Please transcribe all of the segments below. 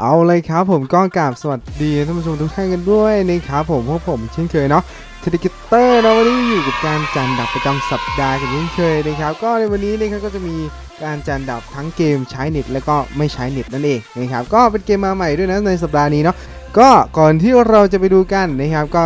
เอาเลยครับผมก็กราบสวัสดีท่านผู้ชมทุกท่านกันด้วยนะครับผมพวกผมเช่นเคยเนาะเทดิกิเตอร์เราวันนี้อยู่กับการจันดับประจำสัปดาห์กันเช่นเคยนะครับก็ในวันนี้นะครับก็จะมีการจันดับทั้งเกมใช้เน็ตและก็ไม่ใช้เน็ตนั่นเองนะครับก็เป็นเกมมาใหม่ด้วยนะในสัปดาห์นี้เนาะก็ก่อนที่เราจะไปดูกันนะครับก็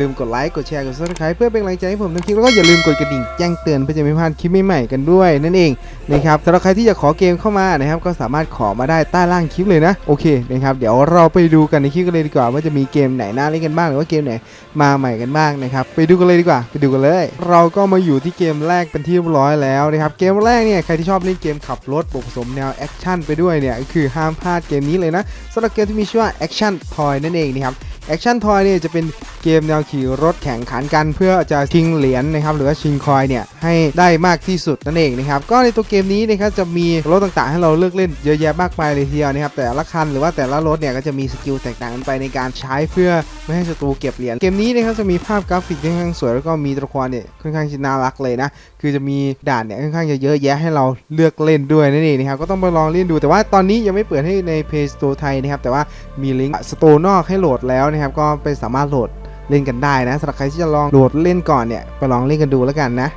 ลืมกดไลค์กดแชร์กดซับสไครป์เพื่อเป็นกำลังใจให้ผมทั้งคลิปแล้วก็อย่าลืมกดกระดิ่งแจ้งเตือนเพื่อจะไม่พลาดคลิปใหม่ๆกันด้วยนั่นเองนะครับสำหรับใครที่จะขอเกมเข้ามานะครับก็สามารถขอมาได้ใต้ล่างคลิปเลยนะโอเคนะครับเดี๋ยวเราไปดูกันในคลิปกันเลยดีกว่าว่าจะมีเกมไหนน่าเล่นกันบ้างหรือว่าเกมไหนมาใหม่กันบ้างนะครับไปดูกันเลยดีกว่า ไปดูกันเลย เราก็มาอยู่ที่เกมแรกเป็นที่เรียบร้อยแล้วนะครับเกมแรกเนี่ยใครที่ชอบเล่นเกมขับรถบผสมแนวแอคชั่นไปด้วยเนี่ยคือห้ามพลาดเกมนี้เลยนะสำหรับเกมที่มีชื่อว่า Action Toy นั่นเองนะครับ แอคชั่นทอยเนี่ยจะเป็นเกมแนวขี่รถแข่งขันกัน เพื่อจะชิงเหรียญนะครับหรือว่าชิงคอยเนี่ยให้ได้มากที่สุดนั่นเองนะครับก็ในตัวเกมนี้นะครับจะมีรถต่างๆ ให้เราเลือกเล่นเยอะแยะมากมายเลยทีเดียวนะครับแต่ละคันหรือว่าแต่ละรถเนี่ยก็จะมีสกิลแตกต่างกันไปในการใช้เพื่อไม่ให้ศัตรูเก็บเหรียญเกมนี้นะครับจะมีภาพกราฟิกค่อนข้างสวยแล้วก็มีตัวละครเนี่ยค่อนข้างจะน่ารักเลยนะคือจะมีด่านเนี่ยค่อนข้างจะเยอะแยะให้เราเลือกเล่นด้วยนั่นเองนะครับก็ต้องไปลองเล่นดู แต่ว่าตอนนี้ยังไม่เปิดให้ใน Play Store ไทยนะครับแต่ว่ามีลิงก์สโตร์นอกให้โหลดแล้วนะครับก็ไปสามารถโหลดเล่นกันได้นะสำหรับใครที่จะลองโหลดเล่นก่อนเนี่ยไปลองเล่นกันดูแล้วกันนะ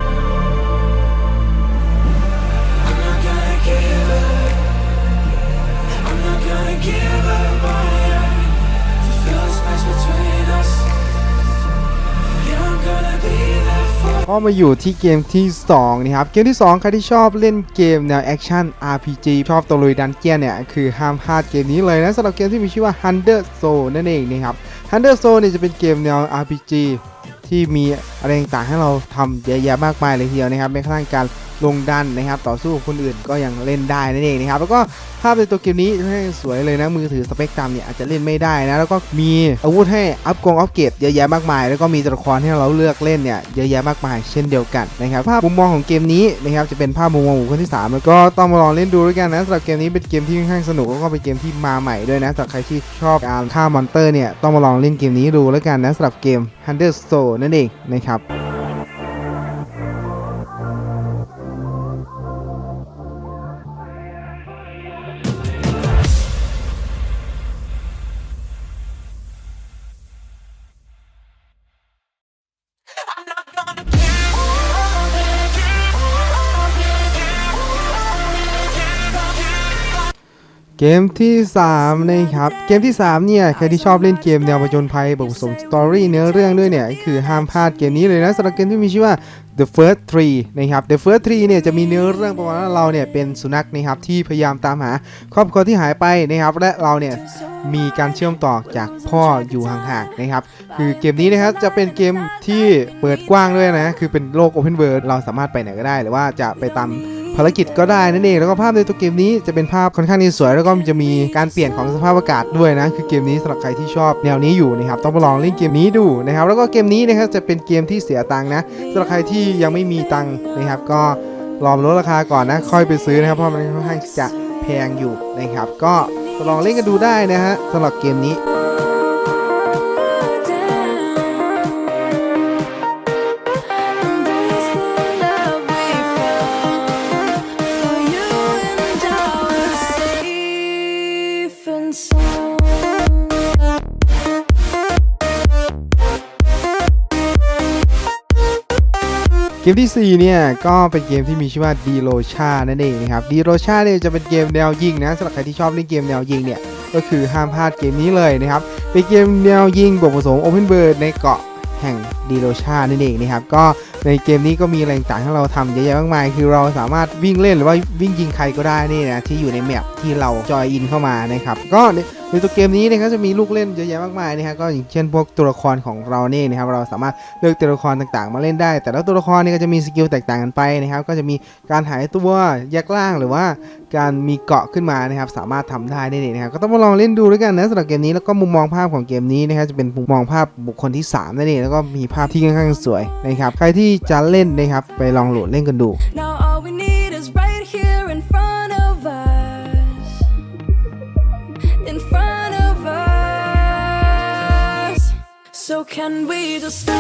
ก็มาอยู่ที่เกมที่2นะครับเกมที่ 2 ใครที่ชอบเล่นเกมแนวแอคชั่น RPG ชอบตะลุยดันเจียนเนี่ย คือห้ามพลาดเกมนี้เลยนะสำหรับเกมที่มีชื่อว่า Hunter Soul นั่นเองนะครับ Hunter Soul เนี่ยจะเป็นเกมแนว RPG ที่มีอะไรต่างๆให้เราทำเยอะแยะมากมายเลยทีเดียวนะครับแม้กระทั่งการ ลงดันนะครับ ต่อสู้กับคนอื่นก็ยังเล่นได้นั่นเองนะครับ แล้วก็ภาพในตัวเกมนี้ให้สวยเลยนะมือถือสเปกตรัมเนี่ยอาจจะเล่นไม่ได้นะ แล้วก็มีอาวุธให้อัพกองอัพเกรดเยอะแยะมากมาย แล้วก็มีตัวละครให้เราเลือกเล่นเนี่ยเยอะแยะมากมาย เช่นเดียวกันนะครับภาพมุมมองของเกมนี้นะครับจะเป็นภาพมุมมองบุคคลที่สามแล้วก็ต้องมาลองเล่นดูด้วยกันนะสำหรับเกมนี้เป็นเกมที่ค่อนข้างสนุกแล้วก็เป็นเกมที่มาใหม่ด้วยนะสำหรับใครที่ชอบการฆ่ามอนเตอร์เนี่ยต้องมาลองเล่นเกมนี้ดูแล้วกันนะสำหรับเกม Hunter Soul นั่นเองนะครับ เกมที่3นะครับ เกมที่ 3 เนี่ย ใครที่ชอบเล่นเกมแนวผจญภัยบวกผสมสตอรี่เนื้อเรื่องด้วยเนี่ย คือห้ามพลาดเกมนี้เลยนะสำหรับเกมที่มีชื่อว่า The First Tree นะครับ The First Tree เนี่ยจะมีเนื้อเรื่องประมาณว่าเราเนี่ยเป็นสุนัขนะครับที่พยายามตามหาครอบครัวที่หายไปนะครับ และเราเนี่ยมีการเชื่อมต่อจากพ่ออยู่ห่างๆนะครับ คือเกมนี้นะครับจะเป็นเกมที่เปิดกว้างด้วยนะ คือเป็นโลก Open World เราสามารถไปไหนก็ได้ หรือว่าจะไปตาม ภารกิจก็ได้นั่นเองแล้วก็ภาพในตัวเกมนี้จะเป็นภาพค่อนข้างที่สวย แล้วก็จะมีการเปลี่ยนของสภาพอากาศด้วยนะคือเกมนี้สำหรับใครที่ชอบแนวนี้อยู่นะครับต้องไปลองเล่นเกมนี้ดูนะครับแล้วก็เกมนี้นะครับจะเป็นเกมที่เสียตังค์นะสำหรับใครที่ยังไม่มีตังค์นะครับก็รองลดราคาก่อนนะค่อยไปซื้อนะครับเพราะมันค่อนข้างจะแพงอยู่นะครับก็ลองเล่นกันดูได้นะฮะสำหรับเกมนี้ เกมที่ 4 เนี่ย ก็เป็นเกมที่มีชื่อว่าดีโรชานั่นเองนะครับดีโรชาเนี่ยจะเป็นเกมแนวยิงนะสำหรับใครที่ชอบเล่นเกมแนวยิงเนี่ย ก็คือห้ามพลาดเกมนี้เลยนะครับ เป็นเกมแนวยิงบวกผสม Open World ในเกาะ แห่งดีโรชานั่นเองนะครับก็ในเกมนี้ก็มีอะไรต่างให้เราทำเยอะแยะมากมาย คือเราสามารถวิ่งเล่นหรือว่าวิ่งยิงใครก็ได้นี่นะที่อยู่ในแมปที่เราจอยอินเข้ามานะครับก็ ในตัวเกมนี้นะครับจะมีลูกเล่นเยอะแยะมากมายนะครับก็อย่างเช่นพวกตัวละครของเราเนี่ยนะครับเราสามารถเลือกตัวละครต่างๆ มาเล่นได้ แต่ละตัวละครนี่ก็จะมีสกิลแตกต่างกันไปนะครับก็จะมีการหายตัวแยกล่างหรือว่าการมีเกาะขึ้นมานะครับสามารถทำได้นั่นเองนะครับก็ต้องมาลองเล่นดูด้วยกันนะสำหรับเกมนี้แล้วก็มุมมองภาพของเกมนี้นะครับจะเป็นมุมมองภาพบุคคลที่3นั่นเองแล้วก็มีภาพที่ค่อนข้างสวยนะครับใครที่จะเล่นนะครับไปลองโหลดเล่นกันดู Now all we need is right here in front of So can we just slow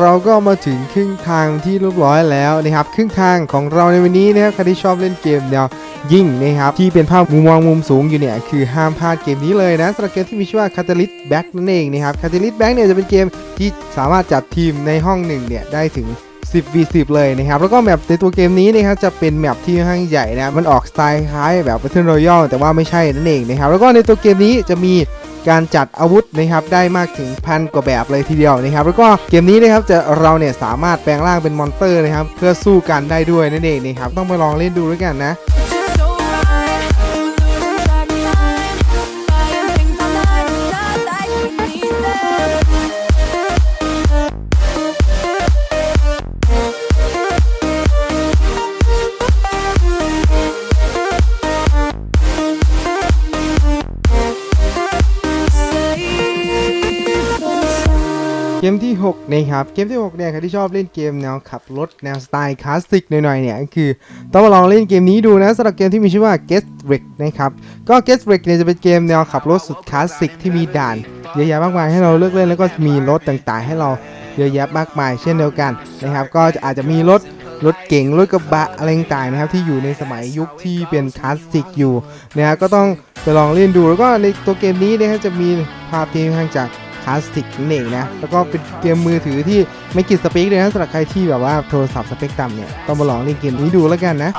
เราก็มาถึงครึ่งทางที่เรียบร้อยแล้วนะครับ ครึ่งทางของเราในวันนี้นะครับใครที่ชอบเล่นเกมเนี่ย ยิ่งนะครับที่เป็นภาพมุมมองมุมสูงอยู่เนี่ยคือห้ามพลาดเกมนี้เลยนะสำหรับเกมที่มีชื่อว่า Catalyst Back นั่นเองนะครับ Catalyst Back เนี่ยจะเป็นเกมที่สามารถจัดทีมในห้องหนึ่งเนี่ยได้ถึง 10 v 10เลยนะครับแล้วก็แมปในตัวเกมนี้นะครับจะเป็นแมปที่ค่อนข้างใหญ่นะมันออกสไตล์คล้ายแบบ Battle Royale แต่ว่าไม่ใช่นั่นเองนะครับแล้วก็ในตัวเกมนี้จะมีการจัดอาวุธนะครับได้มากถึงพันกว่าแบบเลยทีเดียวนะครับแล้วก็เกมนี้นะครับจะเราเนี่ยสามารถแปลงร่างเป็นมอนสเตอร์นะครับเพื่อสู้กันได้ด้วยนั่นเองนะครับต้องไปลองเล่นดูด้วยกันนะ เกมที่ 6 นะครับ เกมที่ 6 เนี่ยใครที่ชอบเล่นเกมแนวขับรถแนวสไตล์คลาสสิกหน่อยๆเนี่ยก็คือต้องมาลองเล่นเกมนี้ดูนะสำหรับเกมที่มีชื่อว่า Get Wreck นะครับ ก็ Get Wreck เนี่ยจะเป็นเกมแนวขับรถสุดคลาสสิกที่มีด่านเยอะแยะมากมายให้เราเลือกเล่นแล้วก็มีรถต่างๆ ให้เราเยอะแยะมากมาย เช่นเดียวกันนะครับ ก็อาจจะมีรถรถเก๋งรถกระบะอะไรต่างๆนะครับที่อยู่ในสมัยยุคที่เป็นคลาสสิกอยู่นะครับก็ต้องไปลองเล่นดูแล้วก็ในตัวเกมนี้นะครับจะมีภาพที่ค่อนข้างจะค ลาสสิกนั่นเองนะ แล้วก็เป็นเกมมือถือที่ไม่กินสเปคเลยนะสำหรับใครที่แบบว่าโทรศัพท์สเปคต่ำเนี่ย ต้องมาลองเล่นเกมนี้ดูแล้วกันนะ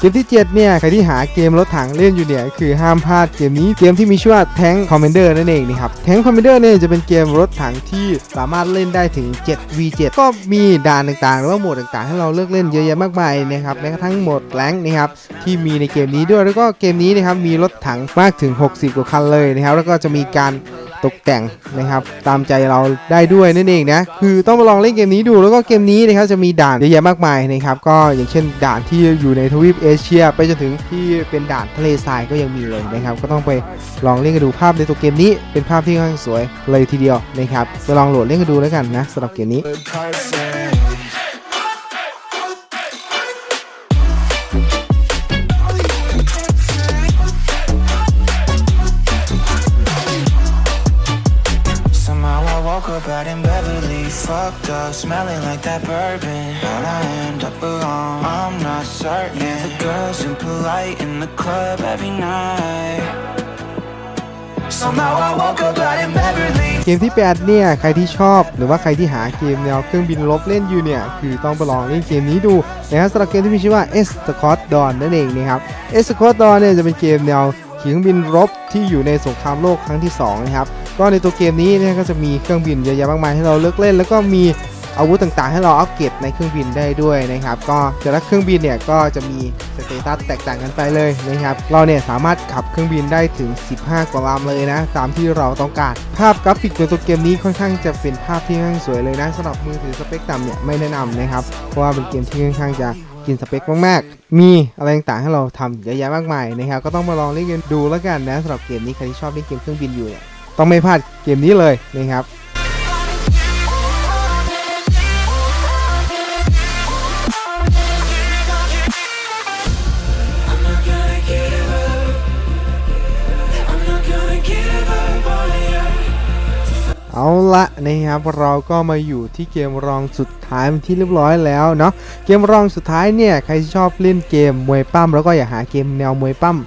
เกมที่ 7 เนี่ย ใครที่หาเกมรถถังเล่นอยู่เนี่ย คือห้ามพลาดเกมนี้เกมที่มีชื่อว่า Tank Commander นั่นเองนะครับ Tank Commander เนี่ยจะเป็นเกมรถถังที่สามารถเล่นได้ถึง 7 v 7 ก็มีด่านต่างๆ หรือว่าโหมดต่างๆ ให้เราเลือกเล่นเยอะแยะมากมายนะครับแม้กระทั่งโหมดแรงนะครับที่มีในเกมนี้ด้วยแล้วก็เกมนี้นะครับมีรถถังมากถึง 60 กว่าคันเลยนะครับแล้วก็จะมีการ ตกแต่งนะครับ ตามใจเราได้ด้วยนั่นเองนะคือต้องมาลองเล่นเกมนี้ดูแล้วก็เกมนี้นะครับจะมีด่านเยอะแยะมากมายนะครับก็อย่างเช่นด่านที่อยู่ในทวีปเอเชีย ไปจนถึงที่เป็นด่านทะเลทรายก็ยังมีเลยนะครับ ก็ต้องไปลองเล่นกันดูภาพในตัวเกมนี้ เป็นภาพที่ค่อนข้างสวยเลยทีเดียวนะครับไปลองโหลดเล่นกันดูแล้วกันนะสำหรับเกมนี้ fucked up, smelling like that bourbon. How'd I end up alone? I'm not certain. The girls impolite in the club every night. Somehow I woke up out in Beverly. เกมที่ 8 เนี่ย ใครที่ชอบหรือว่าใครที่หาเกมแนวเครื่องบินรบเล่นอยู่เนี่ย คือต้องไปลองเล่นเกมนี้ดูนะครับสำหรับเกมที่มีชื่อว่า S Squad Dawn นั่นเองนะครับ S Squad Dawn เนี่ยจะเป็นเกมแนวขี่เครื่องบินรบที่อยู่ในสงครามโลกครั้งที่ 2 นะครับ ก็ในตัวเกมนี้เนี่ยก็จะมีเครื่องบินเยอะแยะมากมายให้เราเลือกเล่น แล้วก็มี อาวุธต่างๆ ให้เราอัปเกรดในเครื่องบินได้ด้วยนะครับ ก็แต่ละเครื่องบินเนี่ยก็จะมีสเตตัสแตกต่างกันไปเลยนะครับ เราเนี่ยสามารถขับเครื่องบินได้ถึง 15 กว่าลำเลยนะ ตามที่เราต้องการ ภาพกราฟิกในตัวเกมนี้ค่อนข้างจะเป็นภาพที่ค่อนข้างสวยเลยนะสำหรับมือถือสเปคต่ำเนี่ยไม่แนะนำนะครับ เพราะว่าเป็นเกมที่ค่อนข้างจะกินสเปคมากๆ มีอะไรต่างๆให้เราทำเยอะแยะมากมายนะครับ ก็ต้องมาลองเล่นกันดูแล้วกันนะสำหรับเกมนี้ใครที่ชอบเล่นเกมเครื่องบินอยู่เนี่ยต้องไม่พลาดเกมนี้เลยนะครับ นะครับเราก็มาอยู่ที่เกมรองสุดท้ายที่เรียบร้อยแล้วเนาะเกมรองสุดท้ายเนี่ยใครชอบเล่นเกมมวยปั้มแล้วก็อยากหาเกมแนวมวยปั้ม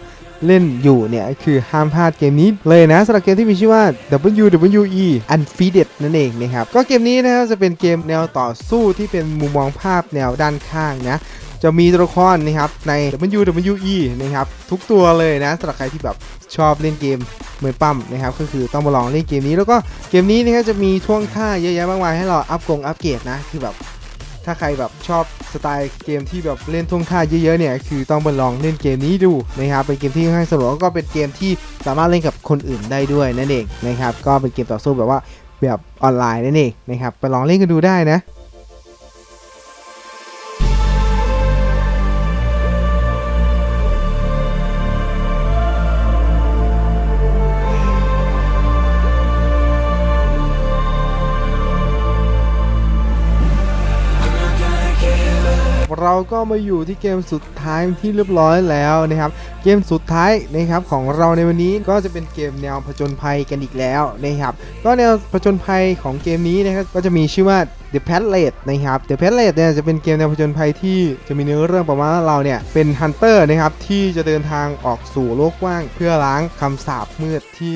เล่นอยู่เนี่ยคือห้ามพลาดเกมนี้เลยนะสำหรับเกมที่มีชื่อว่า WWE Undefeated นั่นเองนะครับก็เกมนี้นะครับจะเป็นเกมแนวต่อสู้ที่เป็นมุมมองภาพแนวด้านข้างนะ จะมีตัวละครนะครับใน WWE นะครับทุกตัวเลยนะสำหรับใครที่แบบชอบเล่นเกมเหมวยปั้มนะครับก็คือต้องมาลองเล่นเกมนี้แล้วก็เกมนี้นะครับจะมีท่วงท่าเยอะแยะมากมายให้เราอัพกงอัพเกรดนะคือแบบถ้าใครแบบชอบสไตล์เกมที่แบบเล่นท่วงท่าเยอะๆเนี่ยคือต้องมาลองเล่นเกมนี้ดูนะครับเป็นเกมที่ค่อนข้างสนุกแล้วก็เป็นเกมที่สามารถเล่นกับคนอื่นได้ด้วยนั่นเองนะครับก็เป็นเกมต่อสู้แบบว่าแบบออนไลน์นั่นเองนะครับไปลองเล่นกันดูได้นะ ก็มาอยู่ที่เกมสุดท้ายที่เรียบร้อยแล้วนะครับ เกมสุดท้ายนะครับของเราในวันนี้ก็จะเป็นเกมแนวผจญภัยกันอีกแล้วนะครับ ก็แนวผจญภัยของเกมนี้นะครับก็จะมีชื่อว่า The p a l a t e นะครับ The p a l a t e เนี่ยจะเป็นเกมแนวผจญภัยที่จะมีเนื้อเรื่องประมาณว่าเราเนี่ยเป็นฮันเตอร์นะครับที่จะเดินทางออกสู่โลกกว้าง เพื่อล้างคำสาปมืดที่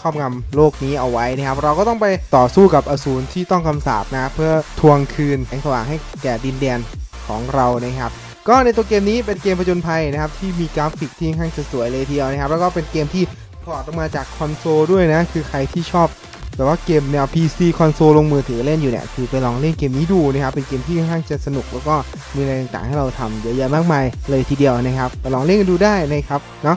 ครอบงำโลกนี้เอาไว้นะครับ เราก็ต้องไปต่อสู้กับอสูรที่ต้องคำสาปนะ เพื่อทวงคืนแสงสว่างให้แก่ดินแดน ของเรานะครับ ก็ในตัวเกมนี้เป็นเกมผจญภัยนะครับ ที่มีกราฟิกที่ค่อนข้างจะสวยเลยทีเดียวนะครับ แล้วก็เป็นเกมที่พอร์ตออกมาจากคอนโซลด้วยนะ คือใครที่ชอบแบบว่าเกมแนว PC คอนโซลลงมือถือเล่นอยู่เนี่ยคือไปลองเล่นเกมนี้ดูนะครับ เป็นเกมที่ค่อนข้างจะสนุกแล้วก็มีอะไรต่างๆให้เราทำเยอะแยะมากมายเลยทีเดียวนะครับไปลองเล่นกันดูได้นะครับเนาะ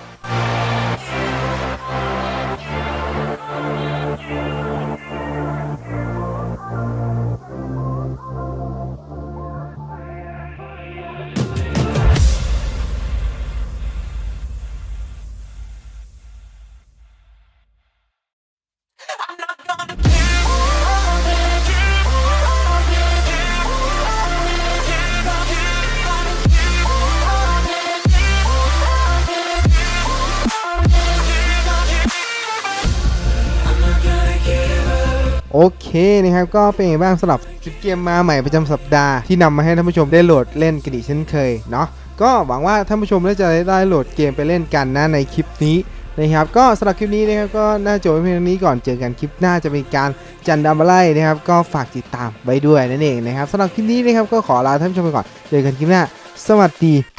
โอเคนะครับก็เป็นไงบ้างสำหรับคลิปเกมมาใหม่ประจำสัปดาห์ที่นำมาให้ท่านผู้ชมได้โหลดเล่นกันอีกเช่นเคยเนาะก็หวังว่าท่านผู้ชมได้จะได้โหลดเกมไปเล่นกันนะในคลิปนี้นะครับก็สำหรับคลิปนี้นะครับก็น่าจบเพียงเท่านี้ก่อนเจอกันคลิปหน้าจะเป็นการจันดัมเบลไลนะครับก็ฝากติดตามไว้ด้วยนั่นเองนะครับสำหรับคลิปนี้นะครับก็ขอลาท่านผู้ชมไปก่อนเจอกันคลิปหน้า สวัสดีครับ